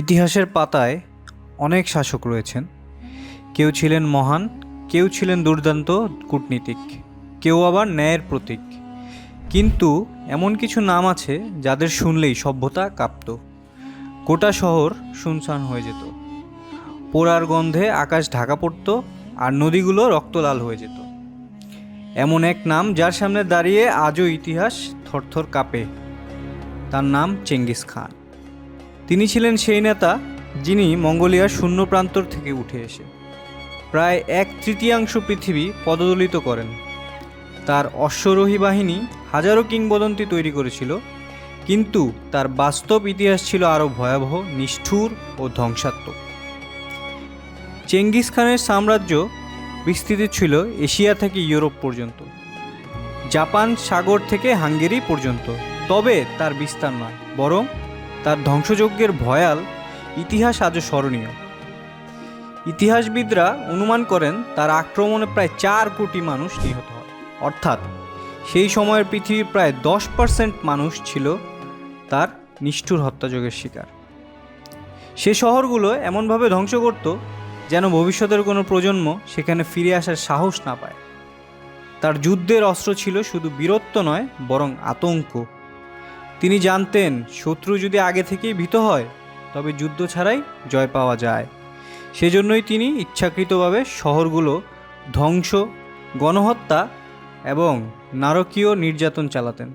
ইতিহাসের পাতায় অনেক শাসক রয়েছেন। কেউ ছিলেন মহান, কেউ ছিলেন দুর্দান্ত কূটনীতিক, কেউ আবার ন্যায়ের প্রতীক। কিন্তু এমন কিছু নাম আছে যাদের শুনলেই সভ্যতা কাঁপত। গোটা শহর শুনশান হয়ে যেত। পোড়ার গন্ধে আকাশ ঢাকা পড়ত আর নদীগুলো রক্তলাল হয়ে যেত। এমন এক নাম যার সামনে দাঁড়িয়ে আজও ইতিহাস থরথর কাঁপে। তার নাম চেঙ্গিস খান। তিনি ছিলেন সেই নেতা যিনি মঙ্গোলিয়ার শূন্য প্রান্তর থেকে উঠে এসে প্রায় এক তৃতীয়াংশ পৃথিবী পদদলিত করেন। তার অশ্বরোহী বাহিনী হাজারো কিংবদন্তি তৈরি করেছিল, কিন্তু তার বাস্তব ইতিহাস ছিল আরও ভয়াবহ, নিষ্ঠুর ও ধ্বংসাত্মক। চেঙ্গিস খানের সাম্রাজ্য বিস্তৃত ছিল এশিয়া থেকে ইউরোপ পর্যন্ত, জাপান সাগর থেকে হাঙ্গেরি পর্যন্ত, তবে তার বিস্তার নয়, বরং তার ধ্বংসযজ্ঞের ভয়াল ইতিহাস আজও স্মরণীয়। ইতিহাসবিদরা অনুমান করেন তার আক্রমণে প্রায় চার কোটি মানুষ নিহত হয়। অর্থাৎ সেই সময়ের পৃথিবীর প্রায় দশ পার্সেন্ট মানুষ ছিল তার নিষ্ঠুর হত্যাযোগের শিকার। সে শহরগুলো এমনভাবে ধ্বংস করত যেন ভবিষ্যতের কোনো প্রজন্ম সেখানে ফিরে আসার সাহস না পায়। তার যুদ্ধের অস্ত্র ছিল শুধু বীরত্ব নয়, বরং আতঙ্ক তিনি জানতেন শত্রু যদি আগে থেকেই ভীত হয়, তবে যুদ্ধ ছাড়াই জয় পাওয়া যায়। সেজন্যই তিনি ইচ্ছাকৃতভাবে শহরগুলো ধ্বংস, গণহত্যা এবং নারকীয় নির্যাতন চালাতেন,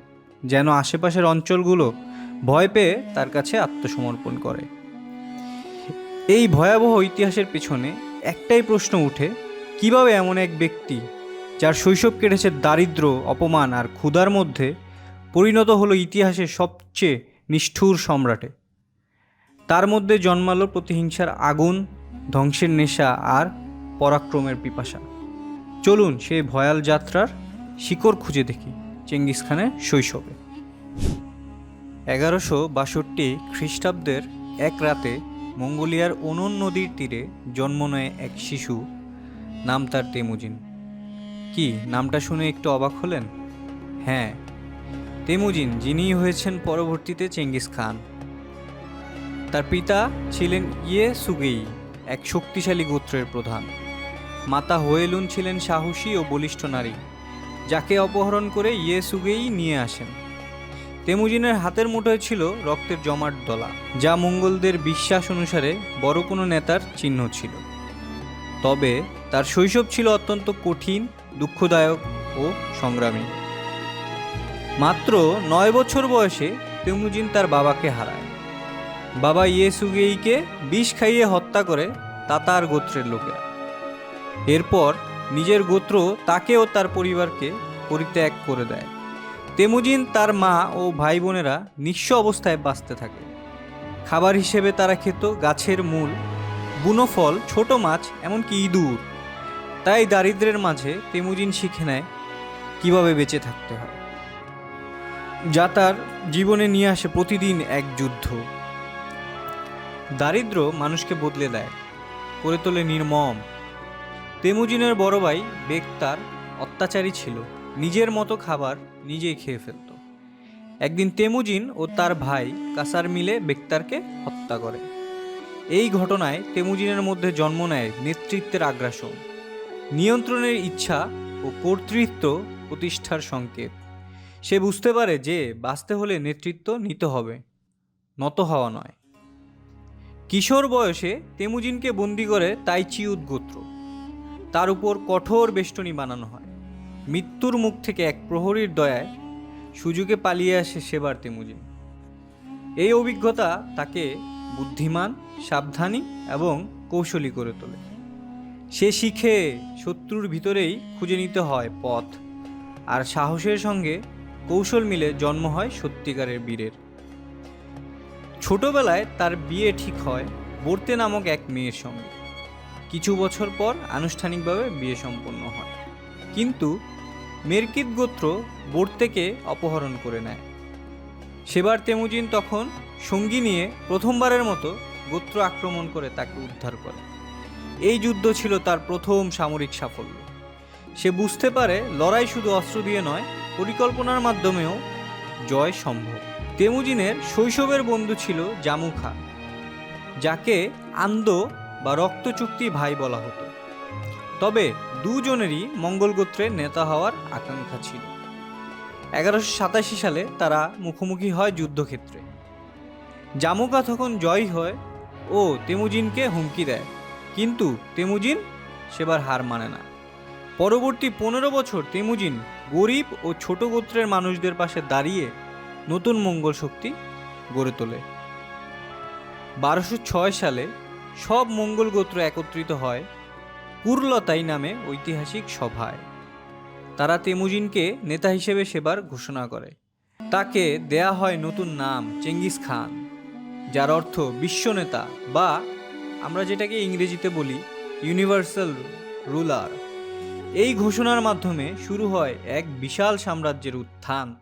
যেন আশেপাশের অঞ্চলগুলো ভয় পেয়ে তার কাছে আত্মসমর্পণ করে। এই ভয়াবহ ইতিহাসের পেছনে একটাই প্রশ্ন উঠে, কীভাবে এমন এক ব্যক্তি, যার শৈশব কেটেছে দারিদ্র, অপমান আর ক্ষুধার মধ্যে পরিণত হলো ইতিহাসের সবচেয়ে নিষ্ঠুর সম্রাটে। তার মধ্যে জন্মালো প্রতিহিংসার আগুন, ধ্বংসের নেশা আর পরাক্রমের পিপাসা। চলুন সেই ভয়াল যাত্রার শিকড় খুঁজে দেখি চেঙ্গিস খানের শৈশবে। এগারোশো বাষট্টি খ্রিস্টাব্দের এক রাতে মঙ্গোলিয়ার ওনন নদীর তীরে জন্ম নেয় এক শিশু, নাম তার তেমুজিন। কি, নামটা শুনে একটু অবাক হলেন? হ্যাঁ তেমুজিন যিনি হয়েছেন পরবর্তীতে চেঙ্গিস খান। তার পিতা ছিলেন ইয়ে সুগেই এক শক্তিশালী গোত্রের প্রধান। মাতা হোয়েলুন ছিলেন সাহসী ও বলিষ্ঠ নারী, যাকে অপহরণ করে ইয়ে সুগেই নিয়ে আসেন। তেমুজিনের হাতের মুঠোয় ছিল রক্তের জমাট দলা, যা মঙ্গলদের বিশ্বাস অনুসারে বড় কোনো নেতার চিহ্ন ছিল। তবে তার শৈশব ছিল অত্যন্ত কঠিন, দুঃখদায়ক ও সংগ্রামী। মাত্র নয় বছর বয়সে তেমুজিন তার বাবাকে হারায়। বাবা ইয়েসুগেইকে বিষ খাইয়ে হত্যা করে তাতার গোত্রের লোকেরা। এরপর নিজের গোত্র তাকে ও তার পরিবারকে পরিত্যাগ করে দেয়। তেমুজিন তার মা ও ভাই বোনেরা নিঃস্ব অবস্থায় বাঁচতে থাকে। খাবার হিসেবে তারা খেত গাছের মূল, বুনো ফল, ছোট মাছ, এমনকি ইঁদুর। তাই দারিদ্রের মাঝে তেমুজিন শিখে নেয় কীভাবে বেঁচে থাকতে হয়। যা তার জীবনে নিয়ে আসে প্রতিদিন এক যুদ্ধ। দারিদ্র মানুষকে বদলে দেয়, করে তোলে নির্মম। তেমুজিনের বড় ভাই বেক্তার অত্যাচারী ছিল, নিজের মতো খাবার নিজেই খেয়ে ফেলত। একদিন তেমুজিন ও তার ভাই কাসার মিলে বেক্তারকে হত্যা করে। এই ঘটনায় তেমুজিনের মধ্যে জন্ম নেয় নেতৃত্বের আগ্রাসন। নিয়ন্ত্রণের ইচ্ছা ও কর্তৃত্ব প্রতিষ্ঠার সংকেত। সে বুঝতে পারে যে বাঁচতে হলে নেতৃত্ব নিতে হবে, নত হওয়া নয়। কিশোর বয়সে তেমুজিনকে বন্দি করে তাইচি উদ্গোত্র তার উপর কঠোর বেষ্টনী বানানো হয়। মৃত্যুর মুখ থেকে এক প্রহরীর দয়ায় সুযোগে পালিয়ে আসে সেবার তেমুজিন। এই অভিজ্ঞতা তাকে বুদ্ধিমান, সাবধানী এবং কৌশলী করে তোলে। সে শিখে শত্রুর ভিতরেই খুঁজে নিতে হয় পথ আর সাহসের সঙ্গে কৌশল মিলে জন্ম হয় সত্যিকারের বীরের। ছোটবেলায় তার বিয়ে ঠিক হয় বর্তে নামক এক মেয়ের সঙ্গে। কিছু বছর পর আনুষ্ঠানিকভাবে বিয়ে সম্পন্ন হয়। কিন্তু মেরকিত গোত্র বর্তেকে অপহরণ করে নেয়। সেবার তেমুজিন তখন সঙ্গী নিয়ে প্রথমবারের মতো গোত্র আক্রমণ করে তাকে উদ্ধার করে। এই যুদ্ধ ছিল তার প্রথম সামরিক সাফল্য। সে বুঝতে পারে লড়াই শুধু অস্ত্র দিয়ে নয় পরিকল্পনার মাধ্যমেও জয় সম্ভব। তেমুজিনের শৈশবের বন্ধু ছিল জামু খান, যাকে আন্দ বা রক্ত চুক্তি ভাই বলা হতো। তবে দুজনেরই মঙ্গল গোত্রের নেতা হওয়ার আকাঙ্ক্ষা ছিল। এগারোশো সাতাশি সালে তারা মুখোমুখি হয় যুদ্ধক্ষেত্রে। জামুকা তখন জয় হয় ও তেমুজিনকে হুমকি দেয়। কিন্তু তেমুজিন সেবার হার মানে না। পরবর্তী পনেরো বছর তেমুজিন গরিব ও ছোট গোত্রের মানুষদের পাশে দাঁড়িয়ে নতুন মঙ্গল শক্তি গড়ে তোলে। বারোশো ছয় সালে সব মঙ্গল গোত্র একত্রিত হয় কুরলতাই নামে ঐতিহাসিক সভায়। তারা তেমুজিনকে নেতা হিসেবে সেবার ঘোষণা করে। তাকে দেয়া হয় নতুন নাম চেঙ্গিস খান, যার অর্থ বিশ্বনেতা বা আমরা যেটাকে ইংরেজিতে বলি ইউনিভার্সাল রুলার। এই ঘোষণার মাধ্যমে শুরু হয় এক বিশাল সাম্রাজ্যের উত্থান,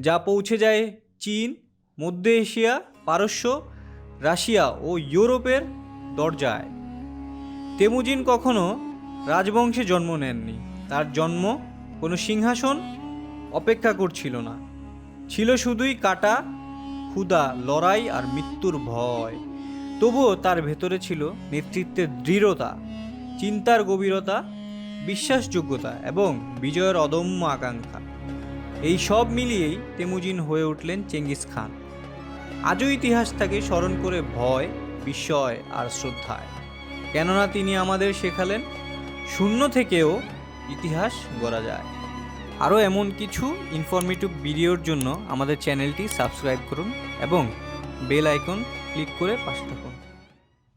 যা পৌঁছে যায় চীন, মধ্য এশিয়া, পারস্য, রাশিয়া ও ইউরোপের দরজায়। তেমুজিন কখনো রাজবংশে জন্ম নেননি। তার জন্ম কোনো সিংহাসন অপেক্ষা করছিল না। ছিল শুধুই কাটা, ক্ষুধা, লড়াই আর মৃত্যুর ভয়। তবুও তার ভেতরে ছিল নেতৃত্বের দৃঢ়তা, চিন্তার গভীরতা বিশ্বাসযোগ্যতা এবং বিজয়ের অদম্য আকাঙ্ক্ষা। এই সব মিলিয়েই তেমুজিন হয়ে উঠলেন চেঙ্গিস খান। আজও ইতিহাস তাকে স্মরণ করে ভয়, বিস্ময় আর শ্রদ্ধায়। কেননা তিনি আমাদের শেখালেন, শূন্য থেকেও ইতিহাস গড়া যায়। আরও এমন কিছু ইনফরমেটিভ ভিডিওর জন্য আমাদের চ্যানেলটি সাবস্ক্রাইব করুন এবং বেল আইকন ক্লিক করে পাশে থাকুন।